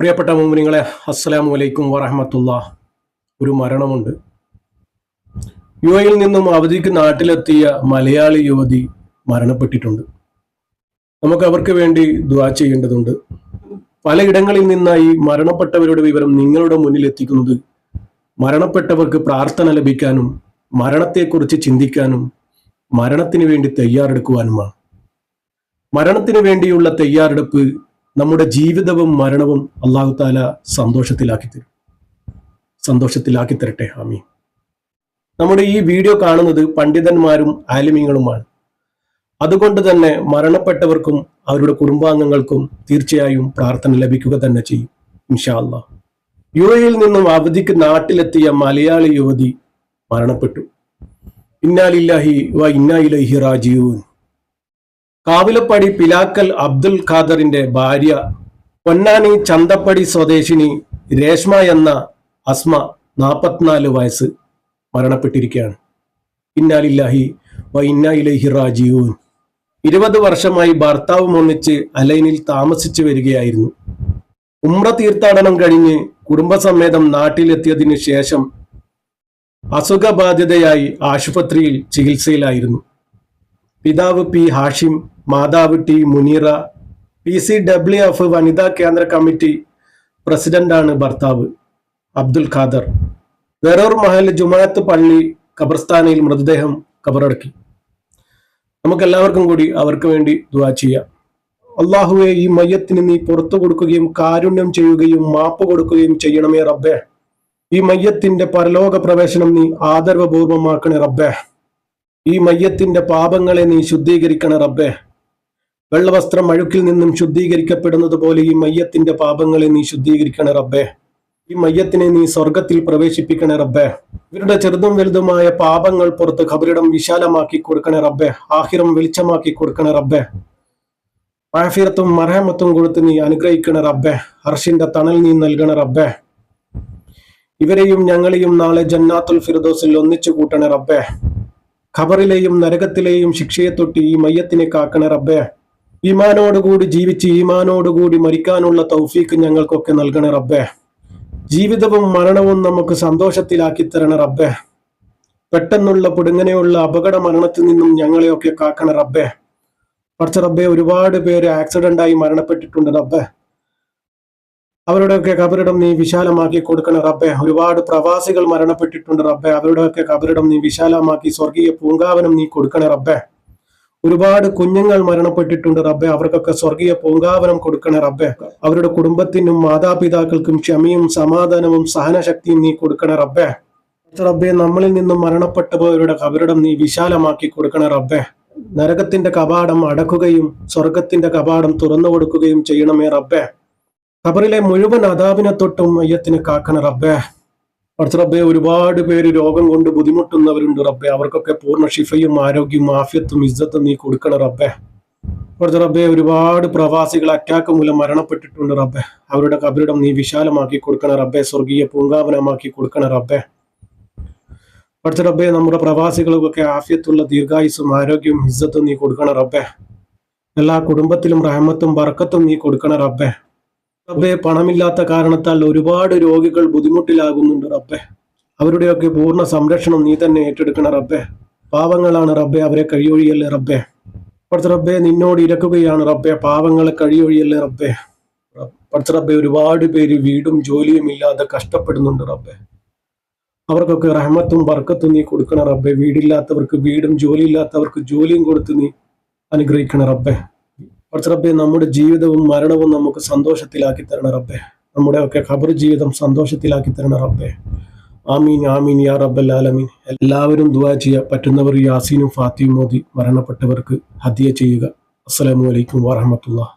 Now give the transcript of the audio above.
പ്രിയപ്പെട്ട മുമ്പിനിങ്ങളെ അസ്സലാമു അലൈക്കും വറഹമത്തുള്ള ഒരു മരണമുണ്ട്. യു എയിൽ നിന്നും അവധിക്ക് നാട്ടിലെത്തിയ മലയാളി യുവതി മരണപ്പെട്ടിട്ടുണ്ട്. നമുക്ക് അവർക്ക് വേണ്ടി ദ്വാ ചെയ്യേണ്ടതുണ്ട്. പലയിടങ്ങളിൽ നിന്നായി മരണപ്പെട്ടവരുടെ വിവരം നിങ്ങളുടെ മുന്നിൽ എത്തിക്കുന്നത് മരണപ്പെട്ടവർക്ക് പ്രാർത്ഥന ലഭിക്കാനും മരണത്തെക്കുറിച്ച് ചിന്തിക്കാനും മരണത്തിന് വേണ്ടി തയ്യാറെടുക്കുവാനുമാണ്. മരണത്തിന് വേണ്ടിയുള്ള തയ്യാറെടുപ്പ് നമ്മുടെ ജീവിതവും മരണവും അള്ളാഹു താല സന്തോഷത്തിലാക്കി തരും. സന്തോഷത്തിലാക്കി തരട്ടെ. ആമീൻ. നമ്മുടെ ഈ വീഡിയോ കാണുന്നത് പണ്ഡിതന്മാരും ആലിമീങ്ങളുമാണ്. അതുകൊണ്ട് തന്നെ മരണപ്പെട്ടവർക്കും അവരുടെ കുടുംബാംഗങ്ങൾക്കും തീർച്ചയായും പ്രാർത്ഥന ലഭിക്കുക തന്നെ ചെയ്യും ഇൻഷാല്ല യു എയിൽ നിന്നും അവധിക്ക് നാട്ടിലെത്തിയ മലയാളി യുവതി മരണപ്പെട്ടു. ഇന്നാലില്ലാഹി വ ഇന്നാ ഇലൈഹി റാജിയൂൻ കാവിലപ്പടി പിലാക്കൽ അബ്ദുൽ ഖാദറിന്റെ ഭാര്യ പൊന്നാനി ചന്തപ്പടി സ്വദേശിനി രേഷ്മ എന്ന അസ്മ നാൽപ്പത്തിനാല് വയസ്സ് മരണപ്പെട്ടിരിക്കുകയാണ്. ഇന്നാലില്ലാഹി വ ഇന്നാ ഇരുപത് വർഷമായി ഭർത്താവും ഒന്നിച്ച് അലൈനിൽ താമസിച്ചു വരികയായിരുന്നു. ഉമ്ര തീർത്ഥാടനം കഴിഞ്ഞ് കുടുംബസമേതം നാട്ടിലെത്തിയതിനു ശേഷം അസുഖബാധിതയായി ആശുപത്രിയിൽ ചികിത്സയിലായിരുന്നു. പിതാവ് പി ഹാഷിം മാതാവ് T Muneera P C W F വനിതാ കേന്ദ്ര കമ്മിറ്റി പ്രസിഡന്റാണ് ഭർത്താവ് അബ്ദുൽ ഖാദർ. വെറൂർ മഹൽ ജുമാഅത്ത് പള്ളി ഖബർസ്ഥാനയിൽ മൃതദേഹം കബറടക്കി. നമുക്ക് എല്ലാവർക്കും കൂടി അവർക്ക് വേണ്ടി ദുവാ ചെയ്യാം. അള്ളാഹുവെ ഈ മയ്യത്തിന് നീ പുറത്തു കൊടുക്കുകയും കാരുണ്യം ചെയ്യുകയും മാപ്പ് കൊടുക്കുകയും ചെയ്യണമേ റബ്ബേ. ഈ മയ്യത്തിന്റെ പരലോക പ്രവേശനം നീ ആദരവപൂർവമാക്കണേ റബ്ബേ. ഈ മയ്യത്തിന്റെ പാപങ്ങളെ നീ ശുദ്ധീകരിക്കണ റബ്ബേ. വെള്ളവസ്ത്രം അഴുക്കിൽ നിന്നും ശുദ്ധീകരിക്കപ്പെടുന്നത് പോലെ ഈ മയ്യത്തിന്റെ പാപങ്ങളെ നീ ശുദ്ധീകരിക്കണ റബ്ബേ. ഈ മയ്യത്തിനെ നീ സ്വർഗത്തിൽ പ്രവേശിപ്പിക്കണേ റബ്ബേ. ഇവരുടെ ചെറുതും വലുതുമായ പാപങ്ങൾ പുറത്ത് ഖബറിടം വിശാലമാക്കി കൊടുക്കണേ റബ്ബേ. ആഹിറം വെളിച്ചമാക്കി കൊടുക്കണേ റബ്ബേ. ആഫിറത്തും മറഹമത്തും കൊടുത്ത് നീ അനുഗ്രഹിക്കണ റബ്ബേ. ഹർഷിന്റെ തണൽ നീ നൽകണ റബ്ബേ. ഇവരെയും ഞങ്ങളെയും നാളെ ജന്നാത്തുൽ ഫിർദോസിൽ ഒന്നിച്ചു കൂട്ടണ റബ്ബേ. ഖബറിലെയും നരകത്തിലെയും ശിക്ഷയെ തൊട്ട് ഈ മയ്യത്തിനെ കാക്കണ റബ്ബേ. ഈമാനോടുകൂടി ജീവിച്ച് ഈമാനോടുകൂടി മരിക്കാനുള്ള തൗഫീക്ക് ഞങ്ങൾക്കൊക്കെ നൽകണ റബ്ബേ. ജീവിതവും മരണവും നമുക്ക് സന്തോഷത്തിലാക്കി തരണ റബ്ബേ. പെട്ടെന്നുള്ള പുടുങ്ങനെയുള്ള അപകട മരണത്തിൽ നിന്നും ഞങ്ങളെയൊക്കെ കാക്കണ റബ്ബേ. പറച്ച റബ്ബെ ഒരുപാട് പേര് ആക്സിഡന്റായി മരണപ്പെട്ടിട്ടുണ്ട് റബ്ബെ. അവരുടെയൊക്കെ കബറിടം നീ വിശാലമാക്കി കൊടുക്കണ റബ്ബെ. ഒരുപാട് പ്രവാസികൾ മരണപ്പെട്ടിട്ടുണ്ട് റബ്ബെ. അവരുടെയൊക്കെ കബറിടം നീ വിശാലമാക്കി സ്വർഗീയ പൂങ്കാവനം നീ കൊടുക്കണ റബ്ബെ. ഒരുപാട് കുഞ്ഞുങ്ങൾ മരണപ്പെട്ടിട്ടുണ്ട് റബ്ബെ. അവർക്കൊക്കെ സ്വർഗീയ പൂങ്കാവനം കൊടുക്കണ റബ്ബെ. അവരുടെ കുടുംബത്തിനും മാതാപിതാക്കൾക്കും ക്ഷമയും സമാധാനവും സഹനശക്തിയും നീ കൊടുക്കണ റബ്ബെ. റബ്ബെ നമ്മളിൽ നിന്നും മരണപ്പെട്ടവരുടെ കബറിടം നീ വിശാലമാക്കി കൊടുക്കണ റബ്ബെ. നരകത്തിന്റെ കപാടം അടക്കുകയും സ്വർഗത്തിന്റെ കപാടം തുറന്നു കൊടുക്കുകയും ചെയ്യണമേ റബ്ബേ. ഖബറിലെ മുഴുവൻ അതാവിനെ തൊട്ടും മയ്യത്തിന് കാക്കണ റബ്ബേ. അടുത്ത റബ്ബെ ഒരുപാട് പേര് രോഗം കൊണ്ട് ബുദ്ധിമുട്ടുന്നവരുണ്ട് റബ്ബെ. അവർക്കൊക്കെ പൂർണ ഷിഫയും ആരോഗ്യവും ആഫ്യത്തും ഇജ്ജത്തും നീ കൊടുക്കണ റബ്ബെ. അടുത്ത റബ്ബെ ഒരുപാട് പ്രവാസികൾ അറ്റാക്ക് മൂലം മരണപ്പെട്ടിട്ടുണ്ട് റബ്ബെ. അവരുടെ കബറിടം നീ വിശാലമാക്കി കൊടുക്കണ റബ്ബെ. സ്വർഗീയ പൂങ്കാവനമാക്കി കൊടുക്കണ റബ്ബെ. പഠിച്ച റബ്ബെ നമ്മുടെ പ്രവാസികൾക്കൊക്കെ ആഫ്യത്തുള്ള ദീർഘായുസും ആരോഗ്യവും ഇജ്ജത്തും നീ കൊടുക്കണ റബ്ബെ. എല്ലാ കുടുംബത്തിലും റഹമത്തും ബർക്കത്തും നീ കൊടുക്കണ റബ്ബെ. റബ്ബെ പണമില്ലാത്ത കാരണത്താൽ ഒരുപാട് രോഗികൾ ബുദ്ധിമുട്ടിലാകുന്നുണ്ട് റബ്ബെ. അവരുടെയൊക്കെ പൂർണ സംരക്ഷണം നീ തന്നെ ഏറ്റെടുക്കണ റബ്ബെ. പാവങ്ങളാണ് റബ്ബെ അവരെ കഴിയൊഴിയല്ലേ റബ്ബെ. പഠിച്ച റബ്ബെ നിന്നോട് ഇരക്കുകയാണ് റബ്ബെ. പാവങ്ങളെ കഴിയൊഴിയല്ലേ റബ്ബെ. പഠിച്ച റബ്ബെ ഒരുപാട് പേര് വീടും ജോലിയും ഇല്ലാതെ കഷ്ടപ്പെടുന്നുണ്ട് റബ്ബെ. അവർക്കൊക്കെ റഹ്മത്തും ബർക്കത്തും നീ കൊടുക്കണ റബ്ബെ. വീടില്ലാത്തവർക്ക് വീടും ജോലി ഇല്ലാത്തവർക്ക് ജോലിയും കൊടുത്ത് നീ അനുഗ്രഹിക്കണ റബ്ബെ. കുറച്ച് നമ്മുടെ ജീവിതവും മരണവും നമുക്ക് സന്തോഷത്തിലാക്കി തരണ റബ്ബെ. നമ്മുടെ ഒക്കെ ഖബർ ജീവിതം സന്തോഷത്തിലാക്കി തരണ റബ്ബെ. ആമീൻ ആമീൻ യാ റബ്ബൽ ആലമീൻ. എല്ലാവരും ദുവാ ചെയ്യുക പറ്റുന്നവർ യാസീനും ഫാത്തിയും മോദി മരണപ്പെട്ടവർക്ക് ഹദിയ ചെയ്യുക. അസ്സലാമു അലൈക്കും വാഹമത്തുള്ള